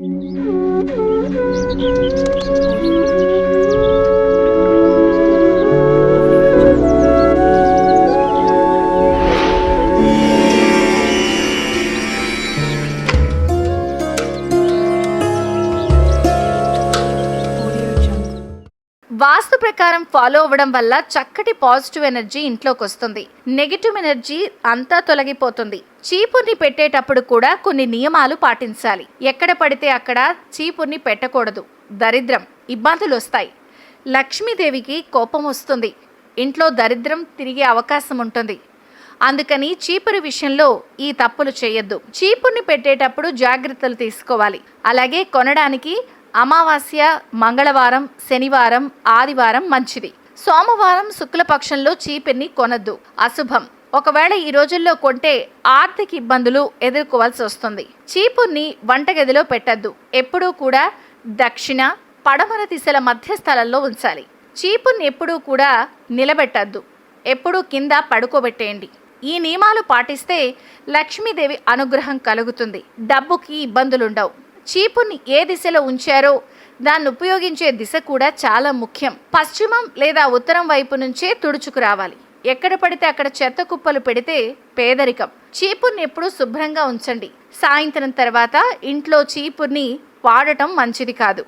うん。వాస్తు ప్రకారం ఫాలో అవ్వడం వల్ల చక్కటి పాజిటివ్ ఎనర్జీ ఇంట్లోకి వస్తుంది. నెగిటివ్ ఎనర్జీ అంతా తొలగిపోతుంది. చీపుర్ని పెట్టేటప్పుడు కూడా కొన్ని నియమాలు పాటించాలి. ఎక్కడ పడితే అక్కడ చీపుర్ని పెట్టకూడదు. దరిద్రం ఇబ్బందులు వస్తాయి. లక్ష్మీదేవికి కోపం వస్తుంది. ఇంట్లో దరిద్రం తిరిగే అవకాశం ఉంటుంది. అందుకని చీపురు విషయంలో ఈ తప్పులు చేయొద్దు. చీపుర్ని పెట్టేటప్పుడు జాగ్రత్తలు తీసుకోవాలి. అలాగే కొనడానికి అమావాస్య మంగళవారం శనివారం ఆదివారం మంచిది సోమవారం శుక్లపక్షంలో చీపుర్ని కొనద్దు. అశుభం. ఒకవేళ ఈ రోజుల్లో కొంటే ఆర్థిక ఇబ్బందులు ఎదుర్కోవాల్సి వస్తుంది. చీపుర్ని వంటగదిలో పెట్టద్దు. ఎప్పుడూ కూడా దక్షిణ పడమర దిశల మధ్య స్థలంలో ఉంచాలి. చీపుర్ని ఎప్పుడూ కూడా నిలబెట్టద్దు. ఎప్పుడూ కింద పడుకోబెట్టేయండి. ఈ నియమాలు పాటిస్తే లక్ష్మీదేవి అనుగ్రహం కలుగుతుంది. డబ్బుకి ఇబ్బందులుండవు. చీపుని ఏ దిశలో ఉంచారో దాన్ని ఉపయోగించే దిశ కూడా చాలా ముఖ్యం. పశ్చిమం లేదా ఉత్తరం వైపు నుంచే తుడుచుకు రావాలి. ఎక్కడ పడితే అక్కడ చెత్త కుప్పలు పెడితే పేదరికం. చీపుర్ని ఎప్పుడూ శుభ్రంగా ఉంచండి. సాయంత్రం తర్వాత ఇంట్లో చీపుర్ని వాడటం మంచిది కాదు.